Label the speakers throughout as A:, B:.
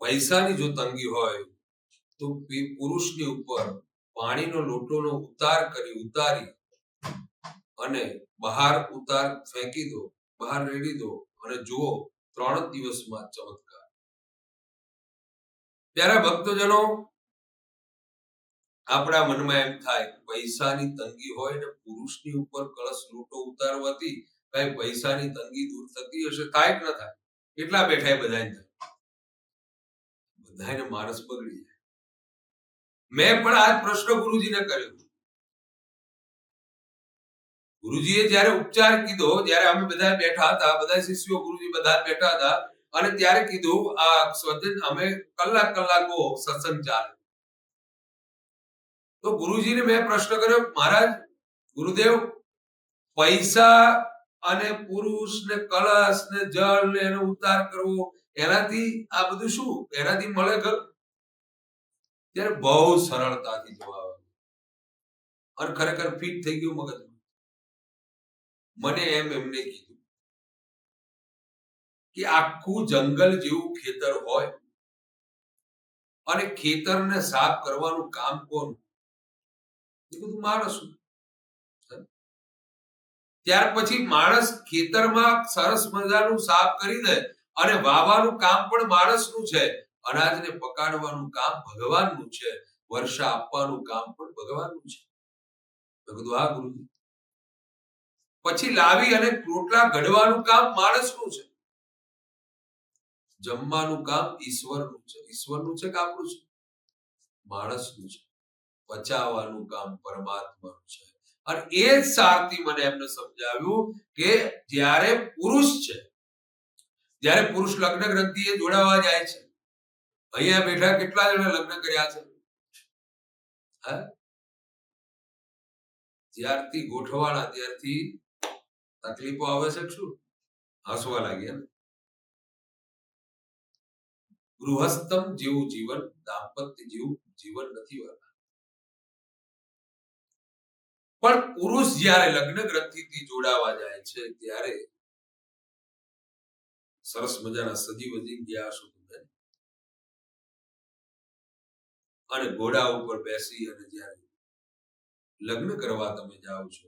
A: પૈસાની જો તંગી હોય, તો પુરુષની ઉપર પાણીનો લોટોનો ઉતાર કરી ઉતારી અને બહાર ઉતાર ફેંકી દો, બહાર રેડી દો અને જુઓ ત્રણ દિવસમાં ચમત્કાર. ત્યારે ભક્તજનો, આપણા મનમાં એમ થાય, પૈસાની તંગી હોય ને પુરુષની ઉપર કળશ લોટો ઉતારવાથી કઈ પૈસાની તંગી દૂર થતી હશે, થાય કે ન થાય? કેટલા બેઠા એ બધા બધાને માણસ બગડી જાય. મેં પણ આ પ્રશ્ન ગુરુજીને કર્યો. ગુરુજીએ જ્યારે ઉપચાર કીધો જ્યારે અમે બધા બેઠા હતા બધા શિષ્યો ગુરુજી બધા બેઠા હતા, અને ત્યારે કીધું, આ સ્વજન અમે કલાક કલાકો સત્સંગ ચાલે. તો ગુરુજીને મેં પ્રશ્ન કર્યો, મહારાજ, ગુરુદેવ, પૈસા અને પુરુષ ને કળશ ને જળ ને એનો ઉતાર કરવો એનાથી આ બધું શું? એનાથી મળે ઘર? ત્યારે બહુ સરળતાથી આવ્યો. અને ખરેખર ફિટ થઈ ગયું મગજ મને એમ એમને કીધું કે આખું જંગલ જેવું ખેતર હોય અને ખેતરને સાફ કરવાનું કામ કોણ એ બધું માણસ ત્યાર પછી માણસ ખેતરમાં સરસ મજાનું સાફ કરી દે અને વાવાનું કામ પણ માણસનું છે. અનાજને પકાડવાનું કામ ભગવાનનું છે. વર્ષા આપવાનું કામ પણ ભગવાનનું છે. મેં ગુરુજી. પછી લાવી અને રોટલા ઘડવાનું કામ માણસનું છે. જમવાનું કામ ઈશ્વરનું છે. ઈશ્વરનું છે કે આપણું છે? માણસનું છે. પચાવવાનું કામ પરમાત્માનું છે. અને એ જ સારથી મને એમને સમજાવ્યું કે જ્યારે પુરુષ છે જ્યારે પુરુષ લગ્ન ગ્રંથિએ જોડાવા જાય છે, અહીંયા બેઠા કેટલા જણા લગ્ન કર્યા છે? જ્યારથી ગોઠવાણા, ત્યારથી તકલીફો આવે શું? હસવા લાગ્યા ગૃહસ્થમ જેવું જીવન, દાંપત્ય જેવું જીવન નથી હોતું. પણ પુરુષ જ્યારે લગ્ન ગ્રંથિથી જોડાવા જાય છે, ત્યારે સરસ મજાના સજી વજી ગયા તમે. અને ઘોડા ઉપર બેસી અને જ્યારે લગ્ન કરવા તમે જાઓ છો,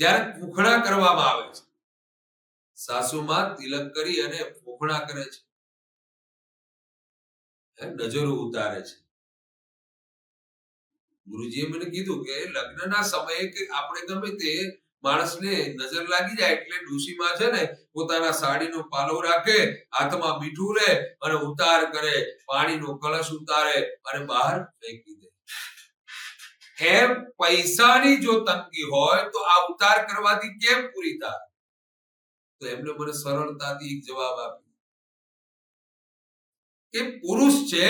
A: ત્યારે પૂખણા કરવામાં આવે છે. સાસુમાં તિલક કરી અને ફૂખણા કરે છે. નજરો ઉતારે છે. ગુરુજીએ મને કીધું કે લગ્નના સમયે કે આપણે ગમે તે માણસને નજર લાગી જાય એટલે ડોશીમાં છે ને પોતાના સાડીનો પાલો રાખે, હાથમાં મીઠું લે અને ઉતાર કરે, પાણીનો કળશ ઉતારે અને બહાર ફેંકી દે. એમ પૈસાની જો તંગી હોય તો આ ઉતાર કરવાથી કેમ પૂરી થાય? તો એમને મને સરળતાથી એક જવાબ આપ્યો. કે પુરુષ છે,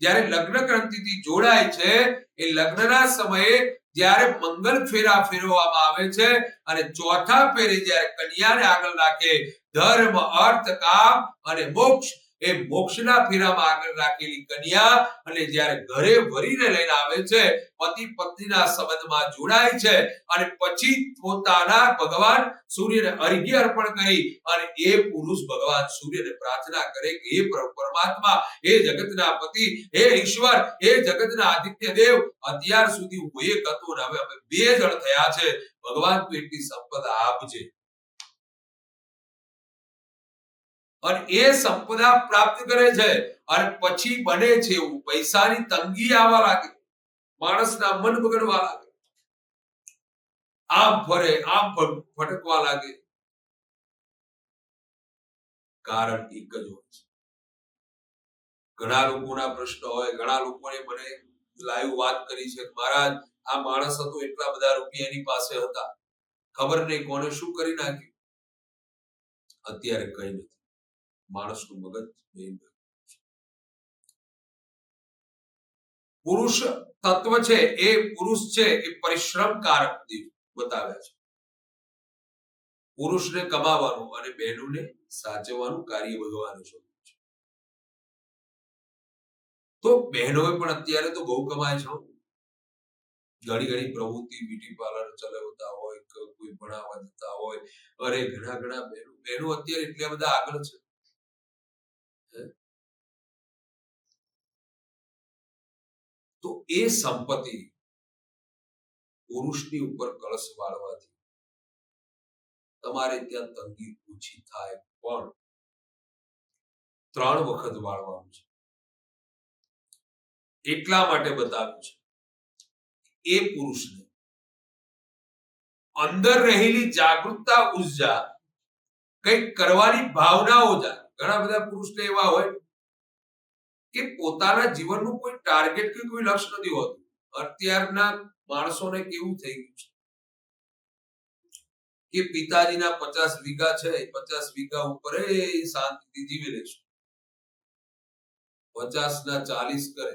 A: જ્યારે લગ્ન ગ્રંથિથી જોડાય છે, એ લગ્નના સમયે જ્યારે મંગલ ફેરા ફેરવવામાં આવે છે અને ચોથા ફેરે જ્યારે કન્યાને આગળ રાખે, ધર્મ, અર્થ, કામ અને મોક્ષ એ મોક્ષના ફેરામાં આગળ રાખેલી કન્યા અને જ્યારે ઘરે વરીને લઈને આવે છે, પતિ પત્નીના સંબંધમાં જોડાય છે અને પછી પોતાના ભગવાન સૂર્યને અર્ઘ્ય અર્પણ કરી અને એ પુરુષ ભગવાન સૂર્યને પ્રાર્થના કરે કે હે પરમાત્મા, હે જગતના પતિ, હે ઈશ્વર, હે જગતના આદિત્ય દેવ, અત્યાર સુધી હું એક હતો અને હવે અમે બે જણ થયા છે. ભગવાન તું એટલી સંપદા આપજે. અને એ સંપદા પ્રાપ્ત કરે છે અને પછી બને છે એવું. પૈસાની તંગી આવવા લાગે. માણસના મન બગડવા લાગે. આમ ફરે, આમ ફટકવા લાગે. કારણ એક જ હોય છે. ઘણા લોકોના પ્રશ્ન હોય, ઘણા લોકોને મને લાઈવ વાત કરી છે મહારાજ, આ માણસ હતો, એટલા બધા રૂપિયા એની પાસે હતા. ખબર નહીં કોને શું કરી નાખ્યું? અત્યારે કઈ નથી. માણસનું મગજ પુરુષ તત્વ છે, એ પુરુષ છે, એ પરિશ્રમ કારક બતાવ્યા છે. પુરુષને કમાવાનું અને બહેનોને સાચવવાનું કાર્ય ભગવાને સોંપ્યું છે. તો બહેનોએ પણ અત્યારે તો બહુ કમાય છે ઘણી ઘણી પ્રવૃત્તિ, બ્યુટી પાર્લર ચલાવતા હોય, કોઈ ભણાવવા જતા હોય. અરે, ઘણા ઘણા બહેનો બહેનો અત્યારે એટલા બધા આગળ છે. એ સંપત્તિ પુરુષની ઉપર કળશ વાળવાથી તમારે ત્યાં તંગી ઓછી થાય પણ ત્રણ વખત વાળવાનું છે. એટલા માટે બતાવ્યું છે એ પુરુષને અંદર રહેલી જાગૃતતા ઊર્જા કંઈક કરવાની ભાવનાઓ જાય ઘણા બધા પુરુષને એવા હોય કે પોતાના જીવનનું કોઈ ટાર્ગેટ કે કોઈ લક્ષ્ય નથી હોતું. અત્યારના માણસોને કેવું થઈ ગયું છે? કે પિતાજીના પચાસ વીઘા છે પચાસ વીઘા ઉપર એ શાંતિથી જીવી લેશું પચાસ ના ચાલીસ કરે,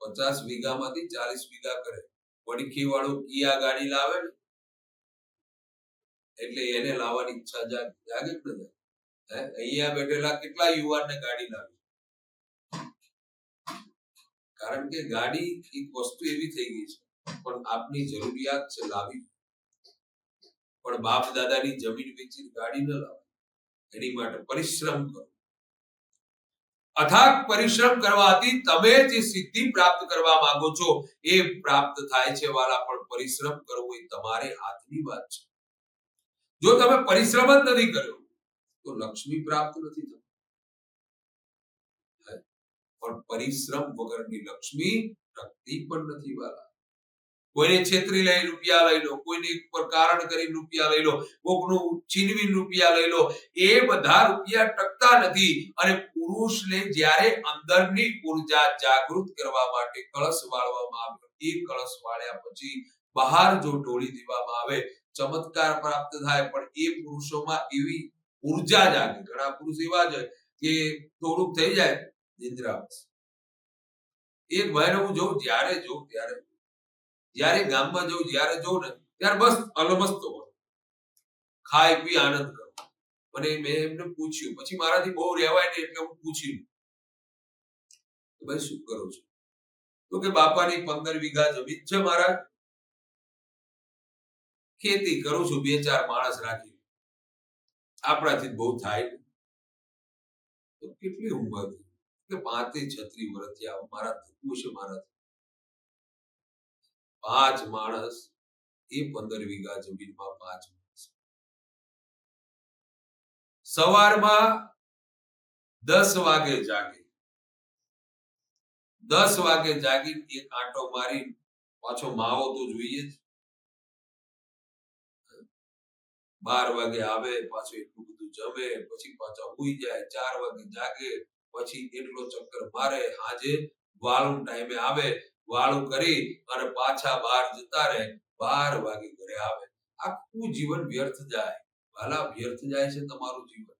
A: પચાસ વીઘામાંથી ચાલીસ વીઘા કરે. વડખી વાળું કિયા ગાડી લાવે ને, એટલે એને લાવવાની ઈચ્છા જાગે. જાગે જાગે અહીંયા બેઠેલા કેટલા યુવાનને ગાડી લાવી? કારણ કે ગાડી એક વસ્તુ એવી થઈ ગઈ છે, પણ આપની જરૂરિયાત છે લાવી. પણ બાપ દાદાની જમીન વેચી ગાડી ન લાવો. એની માટે પરિશ્રમ કરો. અથાગ પરિશ્રમ કરવાથી તમે જે સિદ્ધિ પ્રાપ્ત કરવા માંગો છો, એ પ્રાપ્ત થાય છે વાલા, પણ પરિશ્રમ કરવો એ તમારે હાથની વાત છે. જો તમે પરિશ્રમ જ નથી કર્યો, તો લક્ષ્મી પ્રાપ્ત નથી થતી? પણ પરિશ્રમ વગરની લક્ષ્મી ટકતી પણ નથી વાલા. કોઈને છેતરી લઈ રૂપિયા લઈ લો, કોઈને ઉપર કારણ કરી રૂપિયા લઈ લો, કોકનું છીનવી રૂપિયા લઈ લો, એ બધા રૂપિયા ટકતા નથી અને પુરુષને જ્યારે અંદરની ઊર્જા જાગૃત કરવા માટે કળશ વાળવામાં આવે, એ કળશ વાળ્યા પછી બહાર જો ઢોળી દેવામાં આવે, ચમત્કાર પ્રાપ્ત થાય, પણ એ પુરુષોમાં એવી ઊર્જા જાગે. ઘણા પુરુષ એવા જ કે થોડુંક થઈ જાય નિંદ્રાવશ. એક ભાઈને હું જોઉં જ્યારે જોઉં ત્યારે જ્યારે ગામમાં જઉં જ્યારે જોઉં ને, ત્યારે બસ અલમસ્તો હોય. ખાઈ પી આનંદ કરો. અને મેં એમને પૂછ્યું. પછી મારાથી બહુ રહેવાય ને એટલે હું પૂછી ભાઈ શું કરો છો? તો કે બાપાની પંદર વીઘા જમીન છે મારા. ખેતી કરું છું, બે ચાર માણસ રાખી આપણાથી બહુ થાય. તો કેટલી ઉંમર? થઈ કે પાંત્રીસ છત્રીસ વર્ષથી આ મારા થતું છે મારાથી પાંચ માણસ એ પંદર વીઘા જમીનમાં પાંચ માણસ સવારમાં દસ વાગે જાગે દસ વાગે જાગી એક આંટો મારી પાછો માવો તો જોઈએ જ બાર વાગે આવે પાછું એટલું બધું જમે, પછી પાછા હુઈ જાય, ચાર વાગે જાગે પછી એટલો ચક્કર મારે હાજે વાળું ટાઈમે આવે, વાળું કરી અને પાછા બહાર જતા રહે, બાર વાગે ઘરે આવે. આખું જીવન વ્યર્થ જાય. વાલા વ્યર્થ જાય છે તમારું જીવન.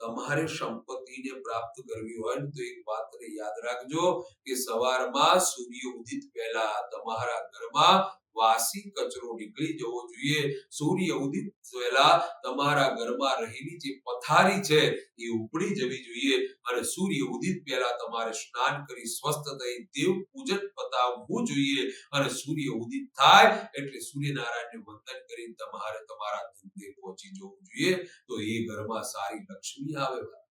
A: તમારે સંપત્તિને પ્રાપ્ત કરવી હોય ને તો એક વાતને યાદ રાખજો કે સવારમાં સૂર્ય ઉદિત પહેલા તમારા ઘરમાં વાસી કચરો નીકળી જવો જોઈએ. સૂર્ય ઉદિત પહેલા તમારા ઘરમાં રહેલી જે પથારી છે એ ઉપડી જવી જોઈએ અને સૂર્ય ઉદિત પહેલા તમારે સ્નાન કરી સ્વસ્થ થઈ દેવ પૂજન પતાવવું જોઈએ અને સૂર્ય ઉદિત થાય એટલે સૂર્યનારાયણને વંદન કરી તમારે તમારા ધંધે પહોંચી જવું જોઈએ. તો એ ઘરમાં સારી લક્ષ્મી આવે.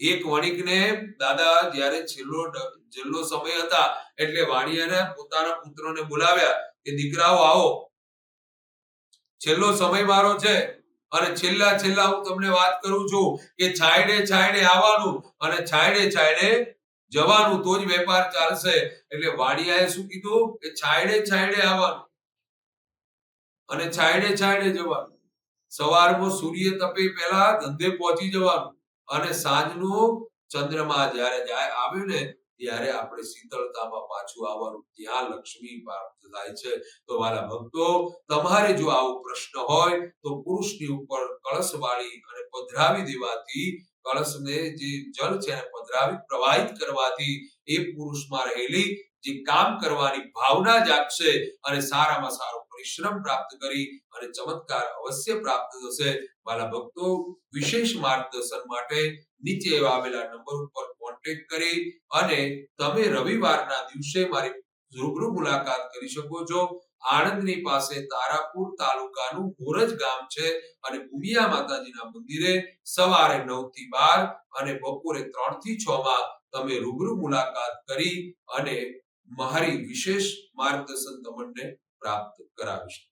A: એક વણિકને દાદા જ્યારે છેલ્લો છેલ્લો સમય હતા, એટલે વાણિયાને પોતાના પુત્રોને બોલાવ્યા કે, દીકરાઓ, આવો. છેલ્લો સમય મારો છે અને છેલ્લા છેલ્લા હું તમને વાત કરું છું કે, છાયડે છાયડે આવવાનું અને છાયડે છાયડે જવાનું, તો જ વેપાર ચાલશે. એટલે વાણિયાએ શું કીધું? કે, છાયડે છાયડે આવવાનું અને છાયડે છાયડે જવાનું. સવારમાં સૂર્ય તપે પહેલા ધંધે પહોંચી જવાનું. અને સાંજનું ચંદ્રમા જ્યારે જાય આવ્યું ને ત્યારે આપણે શીતળતામાં પાછું આવવાનું. ત્યાં લક્ષ્મી પ્રાપ્ત થાય છે. તો વાલા ભક્તો, તમારે જો આવો પ્રશ્ન હોય, તો પુરુષની ઉપર કળશ વાળી અને પધરાવી દેવાથી, કળશને જે જળ છે પધરાવી, પ્રવાહિત કરવાથી એ પુરુષમાં રહેલી જે કામ કરવાની ભાવના જાગશે અને સારામાં સારો પરિશ્રમ પ્રાપ્ત કરી અને ચમત્કાર અવશ્ય પ્રાપ્ત થશે. મારા ભક્તો, વિશેષ માર્ગદર્શન માટે નીચે આવેલા નંબર ઉપર કોન્ટેક્ટ કરી અને તમે રવિવારના દિવસે મારી રૂબરૂ મુલાકાત કરી શકો છો. આણંદની પાસે તારાપુર તાલુકાનું મોરજ ગામ છે અને ભૂમિયા માતાજીના મંદિરે સવારે નવથી બાર અને બપોરે ત્રણથી છ માં તમે રૂબરૂ મુલાકાત કરી અને મારી વિશેષ માર્ગદર્શન તમને પ્રાપ્ત કરાવીશ.